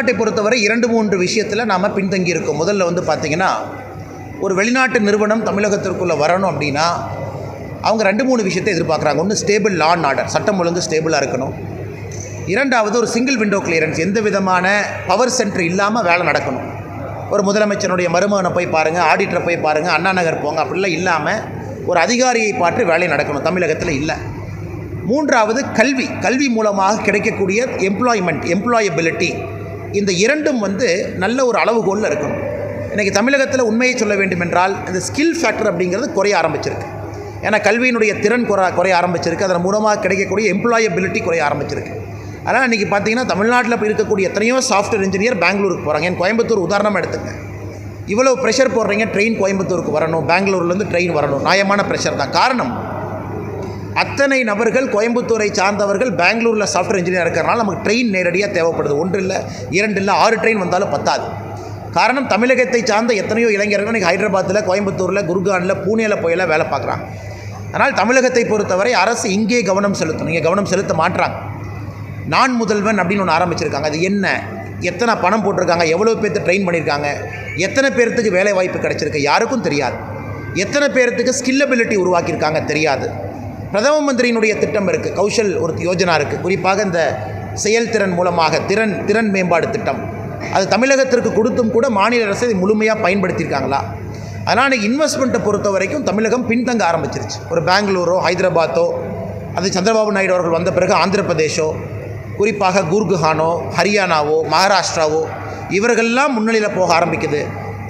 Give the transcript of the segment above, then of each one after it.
தமிழ்நாட்டை பொறுத்தவரை இரண்டு மூன்று விஷயத்தில் நாம் பின்தங்கி இருக்கோம். முதல்ல வந்து பார்த்திங்கன்னா ஒரு வெளிநாட்டு நிறுவனம் தமிழகத்திற்குள்ளே வரணும் அப்படின்னா அவங்க ரெண்டு மூணு விஷயத்தை எதிர்பார்க்குறாங்க. ஒன்று ஸ்டேபிள் லா அண்ட் ஆர்டர் சட்டம் ஒழுங்கு ஸ்டேபிளாக இருக்கணும். இரண்டாவது ஒரு சிங்கிள் விண்டோ கிளியரன்ஸ் எந்த விதமான பவர் சென்டர் இல்லாமல் வேலை நடக்கணும். ஒரு முதலமைச்சருடைய மருமகனை போய் பாருங்கள் ஆடிட்டரை போய் பாருங்கள் அண்ணா நகர் போங்க அப்படிலாம் இல்லாமல் ஒரு அதிகாரியை பார்த்து வேலை நடக்கணும். தமிழகத்தில் இல்லை. மூன்றாவது கல்வி. கல்வி மூலமாக கிடைக்கக்கூடிய எம்ப்ளாய்மெண்ட் எம்ப்ளாயபிலிட்டி இந்த இரண்டும் வந்து நல்ல ஒரு அளவுகோலில் இருக்கணும் இன்றைக்கி தமிழகத்தில் உண்மையை சொல்ல வேண்டுமென்றால் இந்த ஸ்கில் ஃபேக்டர் அப்படிங்கிறது குறைய ஆரம்பிச்சிருக்கு. ஏன்னா கல்வியினுடைய திறன் குறை குறைய ஆரம்பிச்சிருக்கு. அதன் மூலமாக கிடைக்கக்கூடிய எம்ப்ளாயபிலிட்டி குறைய ஆரம்பிச்சிருக்கு. அதனால் இன்றைக்கி பார்த்தீங்கன்னா தமிழ்நாட்டில் இருக்கக்கூடிய எத்தனையோ சாஃப்ட்வேர் இன்ஜினியர் பெங்களூருக்கு போகிறாங்க என் கோயம்புத்தூர் உதாரணமாக எடுத்துங்க. இவ்வளோ ப்ரெஷர் போடுறீங்க ட்ரெயின் கோயம்புத்தூருக்கு வரணும் பெங்களூர்லேருந்து ட்ரெயின் வரணும். நியாயமான ப்ரெஷர் தான். காரணம் அத்தனை நபர்கள் கோயம்புத்தூரை சார்ந்தவர்கள் பெங்களூரில் சாஃப்ட்வேர் இன்ஜினியர் இருக்கிறனால நமக்கு ட்ரெயின் நேரடியாக தேவைப்படுது. ஒன்று இல்லை இரண்டு இல்லை ஆறு ட்ரெயின் வந்தாலும் பத்தாது. காரணம் தமிழகத்தை சார்ந்த எத்தனையோ இளைஞர்கள் இன்றைக்கி ஹைதராபாத்தில் கோயம்புத்தூரில் குர்கானில் பூனேயில் போயெல்லாம் வேலை பார்க்குறாங்க. அதனால் தமிழகத்தை பொறுத்தவரை அரசு இங்கே கவனம் செலுத்தணும். இங்கே கவனம் செலுத்த மாட்டுறாங்க நான் முதல்வன் அப்படின்னு ஒன்று ஆரம்பிச்சிருக்காங்க. அது என்ன? எத்தனை பணம் போட்டிருக்காங்க? எவ்வளோ பேர்த்து ட்ரெயின் பண்ணியிருக்காங்க எத்தனை பேர்த்துக்கு வேலை வாய்ப்பு கிடைச்சிருக்கு? யாருக்கும் தெரியாது. எத்தனை பேர்த்துக்கு ஸ்கில்லபிலிட்டி உருவாக்கியிருக்காங்க? தெரியாது. பிரதம மந்திரியினுடைய திட்டம் இருக்குது கௌஷல் ஒரு யோஜனா இருக்குது குறிப்பாக இந்த செயல்திறன் மூலமாக திறன் திறன் மேம்பாடு திட்டம். அது தமிழகத்திற்கு கொடுத்தும் கூட மாநில அரசு இதை முழுமையாக பயன்படுத்தியிருக்காங்களா? அதனால் இன்வெஸ்ட்மெண்ட்டை பொறுத்த வரைக்கும் தமிழகம் பின்தங்க ஆரம்பிச்சிருச்சு. ஒரு பெங்களூரோ ஹைதராபாத்தோ அது சந்திரபாபு நாயுடு அவர்கள் வந்த பிறகு ஆந்திர பிரதேஷோ குறிப்பாக குர்குஹானோ ஹரியானாவோ மகாராஷ்டிராவோ இவர்கள்லாம் முன்னிலையில் போக ஆரம்பிக்குது.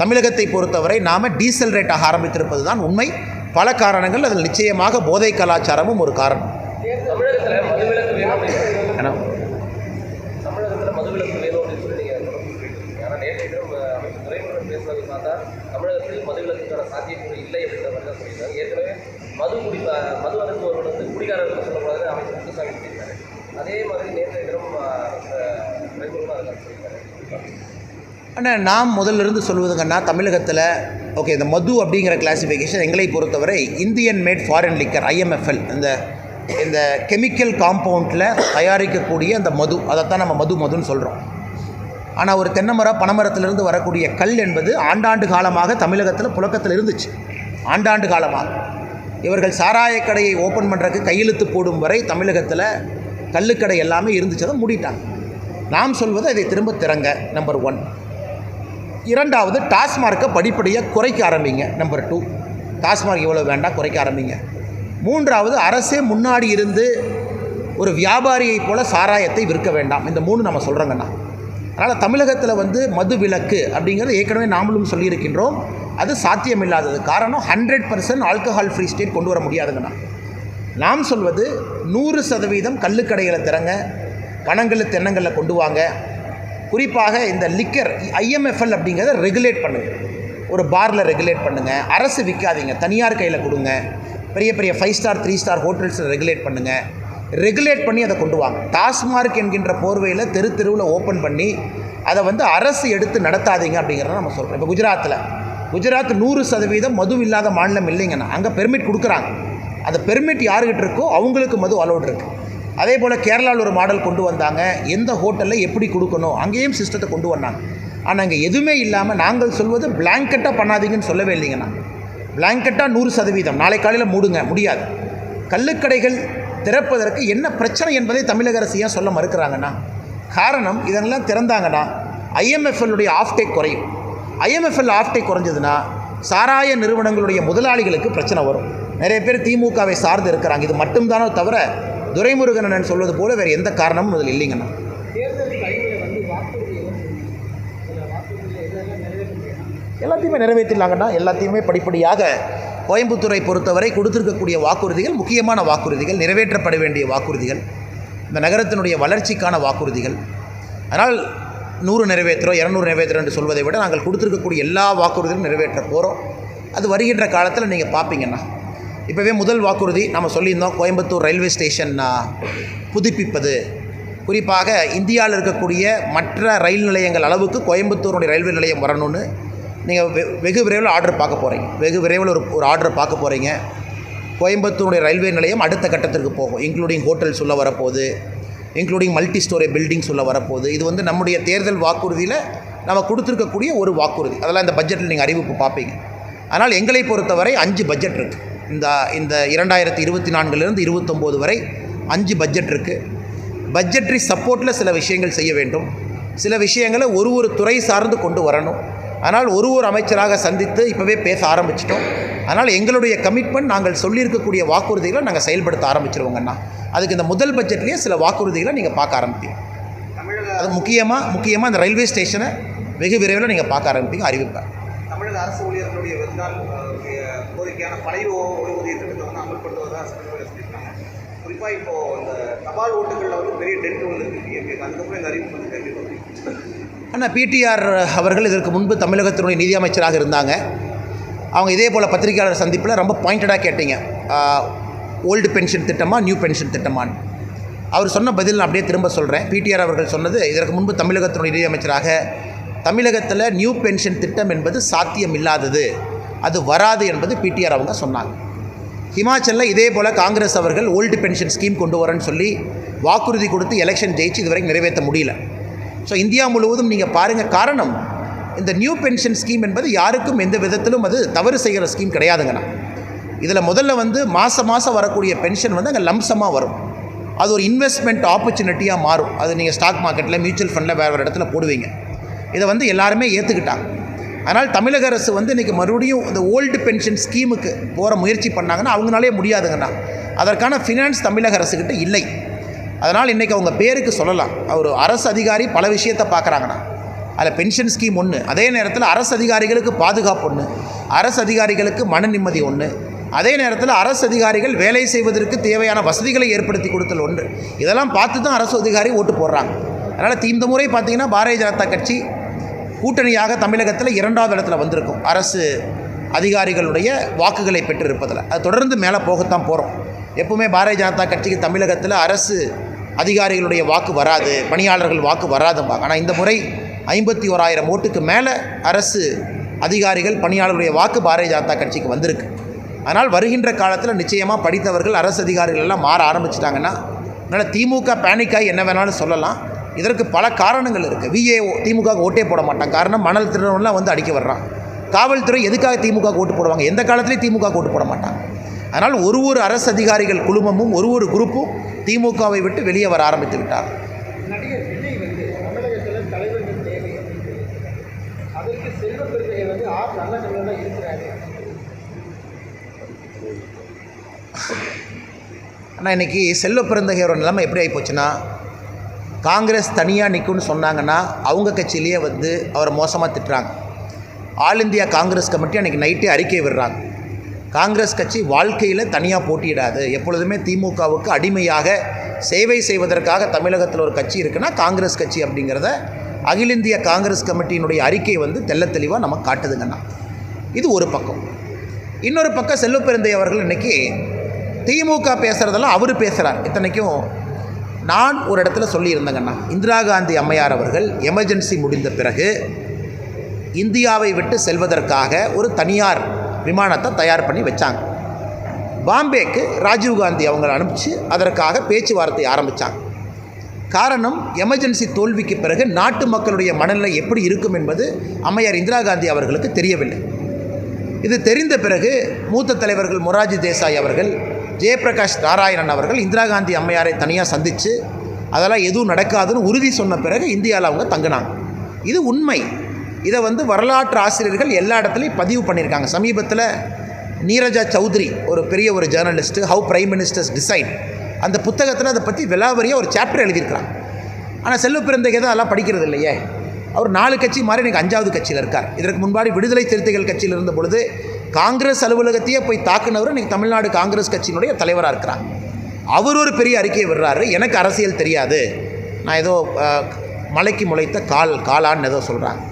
தமிழகத்தை பொறுத்தவரை நாம் டீசல் ரேட் ஆக ஆரம்பித்திருப்பது தான் உண்மை. பல காரணங்கள் அதில் நிச்சயமாக போதை கலாச்சாரமும் ஒரு காரணம். தமிழகத்தில் மதுவிலக்குக்கான சாத்தியக்கூறு இல்லை அப்படின்ற மாதிரி தான் சொல்லியிருக்காங்க ஏற்கனவே மது குடிப்ப மது அருந்துவர்கள் வந்து குடிகாரர்கள் சொல்லக்கூடாதுன்னு அமைச்சர் முத்துசாமி சொல்லியிருக்காரு அதே மாதிரி நேற்றைய தினம் சொல்லியிருக்காரு. ஆனால் நாம் முதல்ல இருந்து சொல்வதுங்கன்னா தமிழகத்தில் ஓகே இந்த மது அப்படிங்கிற கிளாசிஃபிகேஷன் எங்களை பொறுத்தவரை Indian made foreign liquor IMFL இந்த இந்த கெமிக்கல் காம்பவுண்டில் தயாரிக்கக்கூடிய அந்த மது அதைத்தான் நம்ம மது மதுன்னு சொல்கிறோம் ஆனால் ஒரு தென்னைமரம் பனைமரத்திலிருந்து வரக்கூடிய கல் என்பது ஆண்டாண்டு காலமாக தமிழகத்தில் புழக்கத்தில் இருந்துச்சு. ஆண்டாண்டு காலமாக. இவர்கள் சாராய கடையை ஓப்பன் பண்ணுறதுக்கு கையெழுத்து போடும் வரை தமிழகத்தில் கல்லுக்கடை எல்லாமே இருந்துச்சு அதை மூடிட்டாங்க. நாம் சொல்வது அதை திரும்ப திறங்க நம்பர் ஒன் இரண்டாவது டாஸ்மார்க்கை படிப்படியாக குறைக்க ஆரம்பிங்க. நம்பர் டூ டாஸ்மார்க் இவ்வளோ வேண்டாம் குறைக்க ஆரம்பிங்க. மூன்றாவது அரசே முன்னாடி இருந்து ஒரு வியாபாரியைப் போல சாராயத்தை விற்க வேண்டாம். இந்த மூணு நம்ம சொல்கிறோங்கண்ணா அதனால் தமிழகத்தில் வந்து மது விலக்கு அப்படிங்கிறது ஏற்கனவே நாமளும் சொல்லியிருக்கின்றோம். அது சாத்தியமில்லாதது. காரணம் hundred percent alcohol free state கொண்டு வர முடியாதுங்கண்ணா. நாம் சொல்வது நூறு சதவீதம் கள்ளுக்கடைகளை திறங்க பணங்களை தென்னங்களில் கொண்டு வாங்க. குறிப்பாக இந்த லிக்கர் ஐஎம்எஃப்எல் அப்படிங்கிறத ரெகுலேட் பண்ணுங்கள் ஒரு பாரில் ரெகுலேட் பண்ணுங்கள் அரசு விற்காதீங்க தனியார் கையில் கொடுங்க. பெரிய பெரிய ஃபைவ் ஸ்டார் த்ரீ ஸ்டார் ஹோட்டல்ஸில் ரெகுலேட் பண்ணுங்கள் ரெகுலேட் பண்ணி அதை கொண்டு வாங்க. டாஸ்மார்க் என்கின்ற போர்வையில் தெரு தெருவில் ஓப்பன் பண்ணி அதை வந்து அரசு எடுத்து நடத்தாதீங்க அப்படிங்கிறத நம்ம சொல்கிறோம் இப்போ குஜராத்தில் குஜராத் நூறு சதவீதம் மது இல்லாத மாநிலம் இல்லைங்கண்ணா. அங்கே பெர்மிட் கொடுக்குறாங்க. அந்த பெர்மிட் யாருக்கிட்ட இருக்கோ அவங்களுக்கு மது அலோட் இருக்குது அதே போல் கேரளாவில் ஒரு மாடல் கொண்டு வந்தாங்க. எந்த ஹோட்டலில் எப்படி கொடுக்கணும்? அங்கேயும் சிஸ்டத்தை கொண்டு வந்தாங்க. ஆனால் இங்கே எதுவுமே இல்லாமல் நாங்கள் சொல்வது பிளாங்கெட்டாக பண்ணாதீங்கன்னு சொல்லவே இல்லைங்கண்ணா பிளாங்கெட்டாக நூறு சதவீதம். நாளை காலையில் மூடுங்க. முடியாது. கள்ளுக்கடைகள் திறப்பதற்கு என்ன பிரச்சனை என்பதை தமிழக அரசு ஏன் சொல்ல மறுக்கிறாங்கண்ணா காரணம் இதெல்லாம் திறந்தாங்கன்னா ஐஎம்எஃப்எல்லுடைய ஆஃப்டேக் குறையும். ஐஎம்எஃப்எல் ஆஃப்டேக் குறைஞ்சதுன்னா சாராய நிறுவனங்களுடைய முதலாளிகளுக்கு பிரச்சனை வரும். நிறைய பேர் திமுகவை சார்ந்து இருக்கிறாங்க. இது மட்டும்தானோ தவிர துரைமுருகன் அண்ணன் சொல்வது போல வேறு எந்த காரணமும் அதில் இல்லைங்கண்ணா. எல்லாத்தையுமே நிறைவேற்றிடலாங்கண்ணா. எல்லாத்தையுமே படிப்படியாக கோயம்புத்தூரை பொறுத்தவரை கொடுத்திருக்கக்கூடிய வாக்குறுதிகள் முக்கியமான வாக்குறுதிகள் நிறைவேற்றப்பட வேண்டிய வாக்குறுதிகள் இந்த நகரத்தினுடைய வளர்ச்சிக்கான வாக்குறுதிகள். அதனால் நூறு நிறைவேற்றுறோம் இரநூறு நிறைவேற்றுறோம் என்று சொல்வதை விட நாங்கள் கொடுத்துருக்கக்கூடிய எல்லா வாக்குறுதிகளும் நிறைவேற்ற போகிறோம் அது வருகின்ற காலத்தில் நீங்கள் பார்ப்பீங்கண்ணா இப்போவே முதல் வாக்குறுதி நம்ம சொல்லியிருந்தோம் கோயம்புத்தூர் ரயில்வே ஸ்டேஷன் புதுப்பிப்பது. குறிப்பாக இந்தியாவில் இருக்கக்கூடிய மற்ற ரயில் நிலையங்கள் அளவுக்கு கோயம்புத்தூருடைய ரயில்வே நிலையம் வரணும்னு நீங்கள் வெ வெகு விரைவில் ஆர்டர் பார்க்க போகிறீங்க வெகு விரைவில் ஒரு ஒரு ஆர்டர் பார்க்க போகிறீங்க கோயம்புத்தூருடைய ரயில்வே நிலையம் அடுத்த கட்டத்திற்கு போகும். இன்க்ளூடிங் ஹோட்டல்ஸ் சொல்ல வரப்போகுது. இன்க்ளூடிங் மல்டி ஸ்டோரி பில்டிங்ஸ் சொல்ல வரப்போகுது. இது வந்து நம்முடைய தேர்தல் வாக்குறுதியில் நம்ம கொடுத்துருக்கக்கூடிய ஒரு வாக்குறுதி. அதெல்லாம் இந்த பட்ஜெட்டில் நீங்கள் அறிவிப்பு பார்ப்பீங்க. ஆனால் எங்களை பொறுத்தவரை அஞ்சு பட்ஜெட் இருக்குது இந்த இந்த இரண்டாயிரத்தி இருபத்தி நான்குலேருந்து இருபத்தொம்போது வரை அஞ்சு பட்ஜெட் இருக்குது பட்ஜெட்ரி சப்போர்ட்டில் சில விஷயங்கள் செய்ய வேண்டும். சில விஷயங்களை ஒரு ஒரு துறை சார்ந்து கொண்டு வரணும். ஆனால் ஒரு ஒரு அமைச்சராக சந்தித்து இப்போவே பேச ஆரம்பிச்சிட்டோம். அதனால் எங்களுடைய கமிட்மெண்ட் நாங்கள் சொல்லியிருக்கக்கூடிய வாக்குறுதிகளை நாங்கள் செயல்படுத்த ஆரம்பிச்சிருவோங்கண்ணா அதுக்கு இந்த முதல் பட்ஜெட்லேயே சில வாக்குறுதிகளை நீங்கள் பார்க்க ஆரம்பிப்பீங்க. அது முக்கியமாக முக்கியமாக இந்த ரயில்வே ஸ்டேஷனை வெகு விரைவில் நீங்கள் பார்க்க ஆரம்பிப்பீங்க அறிவிப்பேன் தமிழக அரசு ஊழியர்களுடைய கோரிக்கையான பழைய ஓய்வூதிய திட்டத்தை வந்து அமல்படுத்துவதாக சட்டப்பேரவை சொல்லியிருக்காங்க. குறிப்பாக இப்போது இந்த தபால் ஓட்டுகளில் வந்து பெரிய டென்ட் வந்துருக்கு இருக்குது அதுக்கப்புறம் இந்த அறிவிப்பு வந்து கேள்வி ஆனால் பிடிஆர் அவர்கள் இதற்கு முன்பு தமிழகத்தினுடைய நிதியமைச்சராக இருந்தாங்க. அவங்க இதே போல் பத்திரிகையாளர் சந்திப்பில் ரொம்ப பாயிண்டடாக கேட்டீங்க. ஓல்டு பென்ஷன் திட்டமா நியூ பென்ஷன் திட்டமான்னு. அவர் சொன்ன பதில் நான் அப்படியே திரும்ப சொல்கிறேன் பிடிஆர் அவர்கள் சொன்னது இதற்கு முன்பு தமிழகத்தினுடைய நிதியமைச்சராக தமிழகத்தில் நியூ பென்ஷன் திட்டம் என்பது சாத்தியம் இல்லாதது அது வராது என்பது பிடிஆர் அவங்க சொன்னாங்க. ஹிமாச்சலில் இதே போல் காங்கிரஸ் அவர்கள் ஓல்டு பென்ஷன் ஸ்கீம் கொண்டு வரேன்னு சொல்லி வாக்குறுதி கொடுத்து எலெக்ஷன் ஜெயிச்சு இதுவரைக்கும் நிறைவேற்ற முடியல. ஸோ இந்தியா முழுவதும் நீங்கள் பாருங்கள் காரணம் இந்த நியூ பென்ஷன் ஸ்கீம் என்பது யாருக்கும் எந்த விதத்திலும் அது தவறு செய்கிற ஸ்கீம் கிடையாதுங்கண்ணா. இதில் முதல்ல வந்து மாதம் மாதம் வரக்கூடிய பென்ஷன் வந்து அங்கே லம்சமாக வரும். அது ஒரு இன்வெஸ்ட்மெண்ட் ஆப்பர்ச்சுனிட்டியாக மாறும். அது நீங்கள் ஸ்டாக் மார்க்கெட்டில் மியூச்சுவல் ஃபண்டில் வேறு வேறு இடத்துல போடுவீங்க. இதை வந்து எல்லாருமே ஏற்றுக்கிட்டாங்க அதனால் தமிழக அரசு வந்து இன்றைக்கி மறுபடியும் இந்த ஓல்டு பென்ஷன் ஸ்கீமுக்கு போகிற முயற்சி பண்ணாங்கன்னா அவங்களாலே முடியாதுங்கண்ணா. அதற்கான ஃபினான்ஸ் தமிழக அரசுக்கிட்ட இல்லை. அதனால் இன்றைக்கி அவங்க பேருக்கு சொல்லலாம். அவர் அரசு அதிகாரி பல விஷயத்தை பார்க்குறாங்கண்ணா. அதில் பென்ஷன் ஸ்கீம் ஒன்று அதே நேரத்தில் அரசு அதிகாரிகளுக்கு பாதுகாப்பு ஒன்று அரசு அதிகாரிகளுக்கு மன நிம்மதி ஒன்று அதே நேரத்தில் அரசு அதிகாரிகள் வேலை செய்வதற்கு தேவையான வசதிகளை ஏற்படுத்தி கொடுத்தல் ஒன்று. இதெல்லாம் பார்த்து தான் அரசு அதிகாரி ஓட்டு போடுறாங்க. அதனால் இந்த முறை பார்த்திங்கன்னா பாரதிய ஜனதா கட்சி கூட்டணியாக தமிழகத்தில் இரண்டாவது இடத்துல வந்திருக்கும். அரசு அதிகாரிகளுடைய வாக்குகளை பெற்றிருப்பதில். அது தொடர்ந்து மேலே போகத்தான் போகிறோம் எப்பவுமே பாரதிய ஜனதா கட்சிக்கு தமிழகத்தில் அரசு அதிகாரிகளுடைய வாக்கு வராது பணியாளர்கள் வாக்கு வராதும்பாங்க. ஆனால் இந்த முறை ஐம்பத்தி ஓராயிரம் ஓட்டுக்கு மேலே அரசு அதிகாரிகள் பணியாளர்களுடைய வாக்கு பாரதிய ஜனதா கட்சிக்கு வந்திருக்கு. ஆனால் வருகின்ற காலத்தில் நிச்சயமாக படித்தவர்கள் அரசு அதிகாரிகள் எல்லாம் மாற ஆரம்பிச்சிட்டாங்கன்னா அதனால் திமுக பேனிக்காய் என்ன வேணாலும் சொல்லலாம். இதற்கு பல காரணங்கள் இருக்குது விஏஓ திமுக ஓட்டே போட மாட்டாங்க காரணம் மணல் திருடவன்லாம் வந்து அடிக்க வர்றான். காவல்துறை எதுக்காக திமுக ஓட்டு போடுவாங்க? எந்த காலத்துலேயும் திமுக ஓட்டு போட மாட்டாங்க அதனால் ஒரு ஒரு அரசு அதிகாரிகள் குழுமமும் ஒரு ஒரு குரூப்பும் திமுகவை விட்டு வெளியே வர ஆரம்பித்து விட்டார். ஆனால் இன்றைக்கி செல்வ பிறந்தகையோட நிலைமை எப்படி ஆகிப்போச்சுன்னா காங்கிரஸ் தனியாக நிற்கும்னு சொன்னாங்கன்னா அவங்க கட்சியிலேயே வந்து அவரை மோசமாக திட்டுறாங்க. ஆல் இந்தியா காங்கிரஸ் கமிட்டி அன்றைக்கி நைட்டே அறிக்கை விடுறாங்க. காங்கிரஸ் கட்சி வாழ்க்கையில் தனியாக போட்டியிடாது. எப்பொழுதுமே திமுகவுக்கு அடிமையாக சேவை செய்வதற்காக தமிழகத்தில் ஒரு கட்சி இருக்குன்னா காங்கிரஸ் கட்சி அப்படிங்கிறத அகில இந்திய காங்கிரஸ் கமிட்டியினுடைய அறிக்கை வந்து தெள்ளத் தெளிவாக நம்ம காட்டுதுங்கண்ணா இது ஒரு பக்கம். இன்னொரு பக்கம் செல்வப்பெருந்தை அவர்கள் இன்றைக்கி திமுக பேசுகிறதெல்லாம் அவர் பேசுகிறார் இத்தனைக்கும் நான் ஒரு இடத்துல சொல்லியிருந்தேங்கண்ணா. இந்திரா காந்தி அம்மையார் அவர்கள் எமர்ஜென்சி முடிந்த பிறகு இந்தியாவை விட்டு செல்வதற்காக ஒரு தனியார் விமானத்தை தயார் பண்ணி வச்சாங்க. பாம்பேக்கு ராஜீவ்காந்தி அவங்களை அனுப்பிச்சு அதற்காக பேச்சுவார்த்தை ஆரம்பித்தாங்க காரணம் எமர்ஜென்சி தோல்விக்கு பிறகு நாட்டு மக்களுடைய மனநிலை எப்படி இருக்கும் என்பது அம்மையார் இந்திரா காந்தி அவர்களுக்கு தெரியவில்லை. இது தெரிந்த பிறகு மூத்த தலைவர்கள் மொராஜி தேசாய் அவர்கள் ஜெயபிரகாஷ் நாராயணன் அவர்கள் இந்திரா காந்தி அம்மையாரை தனியாக சந்தித்து அதெல்லாம் எதுவும் நடக்காதுன்னு உறுதி சொன்ன பிறகு இந்தியாவில் அவங்க தங்கினாங்க. இது உண்மை. இதை வந்து வரலாற்று ஆசிரியர்கள் எல்லா இடத்துலையும் பதிவு பண்ணியிருக்காங்க. சமீபத்தில் நீரஜா சௌத்ரி ஒரு பெரிய ஒரு journalist how prime ministers decide அந்த புத்தகத்தில் அதை பற்றி விலாவரியாக ஒரு சாப்டர் எழுதியிருக்கிறாங்க. ஆனால் செல்வ பிறந்தகை தான் அதெல்லாம் படிக்கிறது இல்லையே. அவர் நாலு கட்சி மாறி எனக்கு அஞ்சாவது கட்சியில் இருக்கார். இதற்கு முன்பாடி விடுதலை சிறுத்தைகள் கட்சியில் இருந்த பொழுது காங்கிரஸ் அலுவலகத்தையே போய் தாக்குனவர் இன்றைக்கி தமிழ்நாடு காங்கிரஸ் கட்சியினுடைய தலைவராக இருக்கிறார். அவர் ஒரு பெரிய அறிக்கையை விடுறாரு. எனக்கு அரசியல் தெரியாது. நான் ஏதோ மலைக்கு முளைத்த கால் காலான்னு ஏதோ சொல்கிறாங்க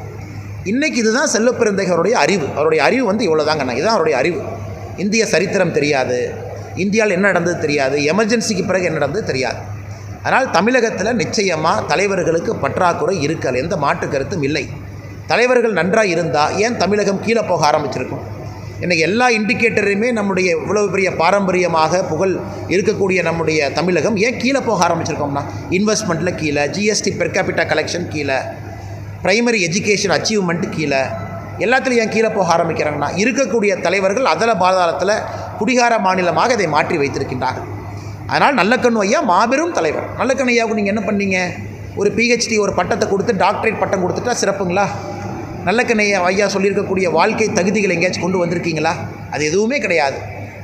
இன்றைக்கி இதுதான் செல்லப்பிறந்தகருடைய அறிவு. அவருடைய அறிவு வந்து இவ்வளோதாங்கண்ணா இதுதான் அவருடைய அறிவு. இந்திய சரித்திரம் தெரியாது. இந்தியாவில் என்ன நடந்தது தெரியாது. எமர்ஜென்சிக்கு பிறகு என்ன நடந்தது தெரியாது. அதனால் தமிழகத்தில் நிச்சயமாக தலைவர்களுக்கு பற்றாக்குறை இருக்கல். எந்த மாற்று கருத்தும் இல்லை. தலைவர்கள் நன்றாக இருந்தால் ஏன் தமிழகம் கீழே போக ஆரம்பிச்சிருக்கும்? இன்றைக்கி எல்லா இண்டிகேட்டரையுமே நம்முடைய இவ்வளவு பெரிய பாரம்பரியமாக புகழ் இருக்கக்கூடிய நம்முடைய தமிழகம் ஏன் கீழே போக ஆரம்பிச்சிருக்கோம்னா? இன்வெஸ்ட்மெண்ட்டில் கீழே ஜிஎஸ்டி பெர் கேபிட்டா கலெக்ஷன் கீழே ப்ரைமரி எஜுகேஷன் அச்சீவ்மெண்ட்டு கீழே எல்லாத்துலையும் ஏன் கீழே போக ஆரம்பிக்கிறாங்கன்னா இருக்கக்கூடிய தலைவர்கள் அதல பாதாளத்தில் குடிகார மாநிலமாக இதை மாற்றி வைத்திருக்கின்றார்கள். அதனால் நல்லக்கண்ணு ஐயா மாபெரும் தலைவர். நல்லக்கண்ணு ஐயாவுக்கு நீங்கள் என்ன பண்ணீங்க? ஒரு பிஹெச்டி ஒரு பட்டத்தை கொடுத்து டாக்டரேட் பட்டம் கொடுத்துட்டா சிறப்புங்களா? நல்லக்கண்ணையா ஐயா சொல்லியிருக்கக்கூடிய வாழ்க்கை தகுதிகள் எங்கேயாச்சும் கொண்டு வந்திருக்கீங்களா? அது எதுவுமே கிடையாது.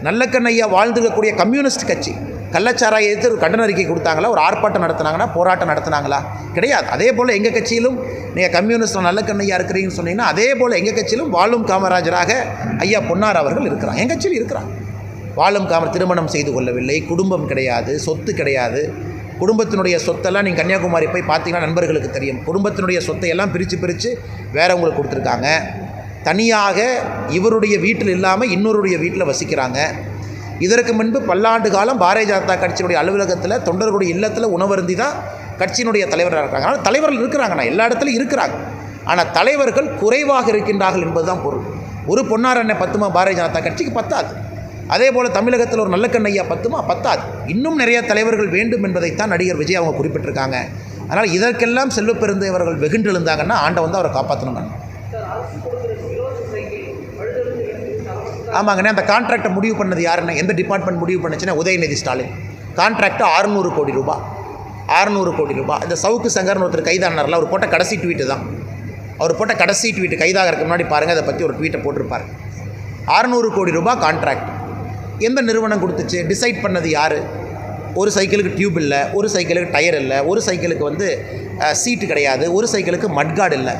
நல்லக்கண்ணையா வாழ்ந்துருக்கக்கூடிய கம்யூனிஸ்ட் கட்சி கள்ளச்சாராய எதிர்த்து ஒரு கண்டன அறிக்கை கொடுத்தாங்களா? ஒரு ஆர்ப்பாட்டம் நடத்தினாங்கன்னா போராட்டம் நடத்தினாங்களா? கிடையாது. அதே போல் எங்கள் கட்சியிலும் நீங்கள் கம்யூனிஸ்ட் நல்லக்கண்ணையா இருக்கிறீங்கன்னு சொன்னீங்கன்னா அதே போல் எங்கள் கட்சியிலும் வாழும் காமராஜராக ஐயா பொன்னார் அவர்கள் இருக்கிறான் எங்கள் கட்சியில் இருக்கிறான் வாழும் காமர் திருமணம் செய்து கொள்ளவில்லை குடும்பம் கிடையாது சொத்து கிடையாது. குடும்பத்தினுடைய சொத்தெல்லாம் நீங்கள் கன்னியாகுமரி போய் பார்த்தீங்கன்னா நண்பர்களுக்கு தெரியும். குடும்பத்தினுடைய சொத்தை எல்லாம் பிரித்து பிரித்து வேறவங்களுக்கு கொடுத்துருக்காங்க. தனியாக இவருடைய வீட்டில் இல்லாமல் இன்னொருடைய வீட்டில் வசிக்கிறாங்க. இதற்கு முன்பு பல்லாண்டு காலம் பாரதிய ஜனதா கட்சியினுடைய அலுவலகத்தில் தொண்டர்களுடைய இல்லத்தில் உணவருந்தி தான் கட்சியினுடைய தலைவராக இருக்காங்க. ஆனால் தலைவர்கள் இருக்கிறாங்கண்ணா எல்லா இடத்துலையும் இருக்கிறாங்க. ஆனால் தலைவர்கள் குறைவாக இருக்கின்றார்கள் என்பதுதான் பொருள். ஒரு பொன்னாரண்ணை பத்துமா பாரதிய ஜனதா கட்சிக்கு பத்தாது. அதே போல் தமிழகத்தில் ஒரு நல்ல கண்ணையா பத்துமா? பத்தாது. இன்னும் நிறைய தலைவர்கள் வேண்டும் என்பதைத்தான் நடிகர் விஜய் அவங்க குறிப்பிட்டிருக்காங்க. அதனால் இதற்கெல்லாம் செல்வ பெருந்தவர்கள் வெகுண்டு எழுந்தாங்கன்னா ஆண்டவன் தான் அவரை காப்பாற்றணுங்க ஆமாங்கண்ணே அந்த கான்ட்ராக்டை முடிவு பண்ணது யாருன்னா எந்த டிபார்ட்மெண்ட் முடிவு பண்ணுச்சுன்னா உதயநிதி ஸ்டாலின். கான்ட்ராக்டு அறுநூறு கோடி ரூபாய் அறுநூறு கோடி ரூபாய் இந்த சவுக்கு சங்கர்னு ஒருத்தர் கைதானார்ல அவர் போட்ட கடைசி ட்வீட்டு தான். அவர் போட்ட கடைசி ட்வீட்டு கைதாகிறதுக்கு முன்னாடி பாருங்கள் அதை பற்றி ஒரு ட்வீட்டை போட்டிருப்பார். அறுநூறு கோடி ரூபாய் கான்ட்ராக்ட் எந்த நிறுவனம் கொடுத்துச்சு? டிசைட் பண்ணது யார்? ஒரு சைக்கிளுக்கு டியூப் இல்லை ஒரு சைக்கிளுக்கு டயர் இல்லை ஒரு சைக்கிளுக்கு வந்து சீட்டு கிடையாது ஒரு சைக்கிளுக்கு மட்கார்டு இல்லை.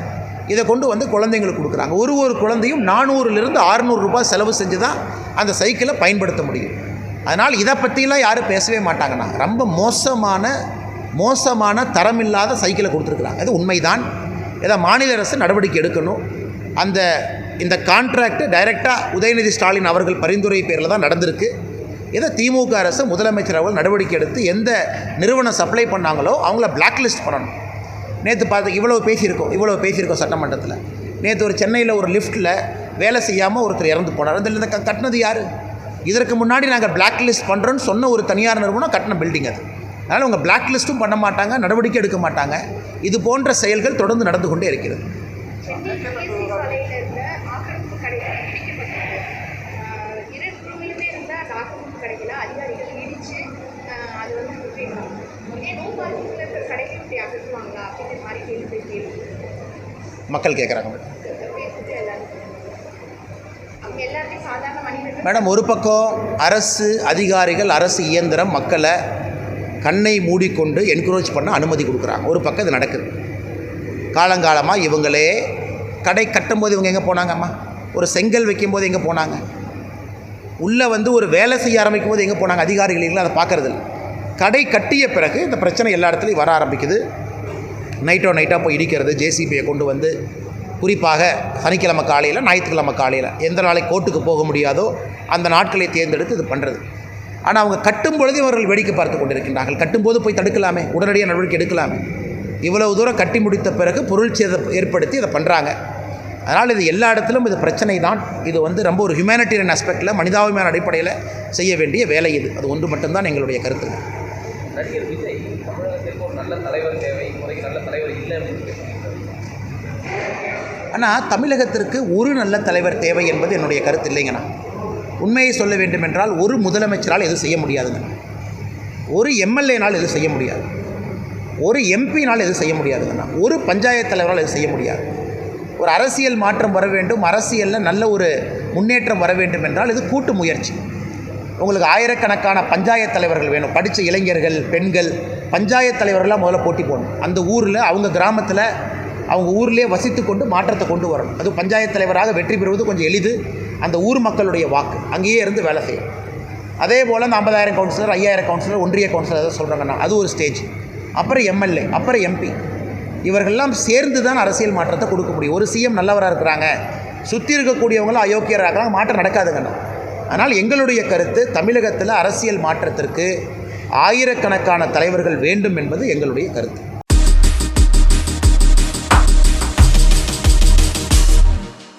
இதை கொண்டு வந்து குழந்தைங்களுக்கு கொடுக்குறாங்க. ஒரு ஒரு குழந்தையும் நானூறுலேருந்து ஆறுநூறுரூபா ரூபாய் செலவு செஞ்சு தான் அந்த சைக்கிளை பயன்படுத்த முடியும். அதனால் இதை பற்றிலாம் யாரும் பேசவே மாட்டாங்கண்ணா. ரொம்ப மோசமான மோசமான தரமில்லாத சைக்கிளை கொடுத்துருக்குறாங்க. அது உண்மைதான். இதை மாநில அரசு நடவடிக்கை எடுக்கணும். அந்த இந்த கான்ட்ராக்ட் டைரெக்டாக உதயநிதி ஸ்டாலின் அவர்கள் பரிந்துரை பேரில் தான் நடந்திருக்கு. இதை திமுக அரசு முதலமைச்சர் அவர்கள் நடவடிக்கை எடுத்து எந்த நிறுவனம் சப்ளை பண்ணாங்களோ அவங்கள பிளாக் லிஸ்ட் பண்ணணும். நேற்று பார்த்து இவ்வளோ பேசியிருக்கோம் இவ்வளோ பேசியிருக்கோம் சட்டமன்றத்தில். நேற்று ஒரு சென்னையில் ஒரு லிஃப்ட்டில் வேலை செய்யாமல் ஒருத்தர் இறந்து போனார். அதில் இந்த க- கட்டினது யார்? இதற்கு முன்னாடி நாங்கள் பிளாக் லிஸ்ட் பண்ணுறோன்னு சொன்ன ஒரு தனியார் நிறுவனம் கட்டின பில்டிங் அது. அதனால் உங்கள் பிளாக் லிஸ்ட்டும் பண்ண மாட்டாங்க நடவடிக்கை எடுக்க மாட்டாங்க. இது போன்ற செயல்கள் தொடர்ந்து நடந்து கொண்டே இருக்கிறது சென்னை கேசி சாலையில் இருந்த ஆக்கிரமிப்பு கடைகள் இடிக்கப்பட்டது ஆஹ் இரு குழுவிலுமே இருந்த அந்த ஆக்கிரமிப்பு கடைகளை அதிகாரிகள் இடித்து அது வந்து விட்டுருக்காங்க இதே நோ பார்க்கிங்கில் இருக்கிற கடைகள் இப்படி அகற்றுவாங்களா அப்படிங்கிற மாதிரி கேள்வி கேள்வி மக்கள் கேட்குறாங்க மனிதர்கள். மேடம் ஒரு பக்கம் அரசு அதிகாரிகள் அரசு இயந்திரம் மக்களை கண்ணை மூடிக்கொண்டு என்கரேஜ் பண்ண அனுமதி கொடுக்குறாங்க. ஒரு பக்கம் இது நடக்குது. காலங்காலமாக இவங்களே கடை கட்டும்போது இவங்க எங்கே போனாங்கம்மா? ஒரு செங்கல் வைக்கும்போது எங்கே போனாங்க? உள்ளே வந்து ஒரு வேலை செய்ய ஆரம்பிக்கும் போது எங்கே போனாங்க? அதிகாரிகள் இல்லை அதை பார்க்கறது இல்லை கடை கட்டிய பிறகு இந்த பிரச்சனை எல்லா இடத்துலையும் வர ஆரம்பிக்குது. நைட்டோ நைட்டாக போய் இடிக்கிறது ஜேசிபியை கொண்டு வந்து குறிப்பாக சனிக்கிழமை காலையில் ஞாயிற்றுக்கிழமை காலையில் எந்த நாளைக்கு கோர்ட்டுக்கு போக முடியாதோ அந்த நாட்களை தேர்ந்தெடுத்து இது பண்ணுறது ஆனால் அவங்க கட்டும் பொழுது இவர்கள் வேடிக்கை பார்த்து கொண்டிருக்கின்றார்கள். கட்டும்போது போய் தடுக்கலாமே உடனடியாக நடவடிக்கை எடுக்கலாமே. இவ்வளவு தூரம் கட்டி முடித்த பிறகு பொருள் சேதம் ஏற்படுத்தி இதை பண்ணுறாங்க அதனால் இது எல்லா இடத்திலும் இது பிரச்சனை தான். இது வந்து ரொம்ப ஒரு ஹியூமனிட்டேரியன் அஸ்பெக்டில் மனிதாபிமான அடிப்படையில் செய்ய வேண்டிய வேலை இது. அது ஒன்று மட்டும்தான் எங்களுடைய கருத்து நடிகர் விஜய் தமிழகத்திற்கு ஒரு நல்ல தலைவர் தேவை. ஆனால் தமிழகத்திற்கு ஒரு நல்ல தலைவர் தேவை என்பது என்னுடைய கருத்து இல்லைங்கண்ணா. உண்மையை சொல்ல வேண்டுமென்றால் ஒரு முதலமைச்சரால் எதுவும் செய்ய முடியாதுங்க. ஒரு எம்எல்ஏனால் எதுவும் செய்ய முடியாது. ஒரு எம்பினால் எதுவும் செய்ய முடியாதுங்கண்ணா. ஒரு பஞ்சாயத்து தலைவரால் எதுவும் செய்ய முடியாது. ஒரு அரசியல் மாற்றம் வர வேண்டும் அரசியலில் நல்ல ஒரு முன்னேற்றம் வர வேண்டும் என்றால் இது கூட்டு முயற்சி. உங்களுக்கு ஆயிரக்கணக்கான பஞ்சாயத்து தலைவர்கள் வேணும். படித்த இளைஞர்கள் பெண்கள் பஞ்சாயத்து தலைவர்கள்லாம் முதல்ல போட்டி போடணும். அந்த ஊரில் அவங்க கிராமத்தில் அவங்க ஊர்லேயே வசித்து கொண்டு மாற்றத்தை கொண்டு வரணும். அது பஞ்சாயத்து தலைவராக வெற்றி பெறுவது கொஞ்சம் எளிது. அந்த ஊர் மக்களுடைய வாக்கு. அங்கேயே இருந்து வேலை செய்யும் அதே போல் அந்த ஐம்பதாயிரம் கவுன்சிலர் ஐயாயிரம் கவுன்சிலர் ஒன்றிய கவுன்சிலர் எதாவது சொல்கிறாங்கன்னா அது ஒரு ஸ்டேஜ் அப்புறம் எம்எல்ஏ அப்புறம் எம்பி இவர்கள்லாம் சேர்ந்து தான் அரசியல் மாற்றத்தை கொடுக்க முடியும். ஒரு சிஎம் நல்லவராக இருக்கிறாங்க. சுற்றி இருக்கக்கூடியவங்களும் அயோக்கியராக இருக்கிறாங்க. மாற்றம் நடக்காதுங்கண்ணா ஆனால் எங்களுடைய கருத்து தமிழகத்தில் அரசியல் மாற்றத்திற்கு ஆயிரக்கணக்கான தலைவர்கள் வேண்டும் என்பது எங்களுடைய கருத்து.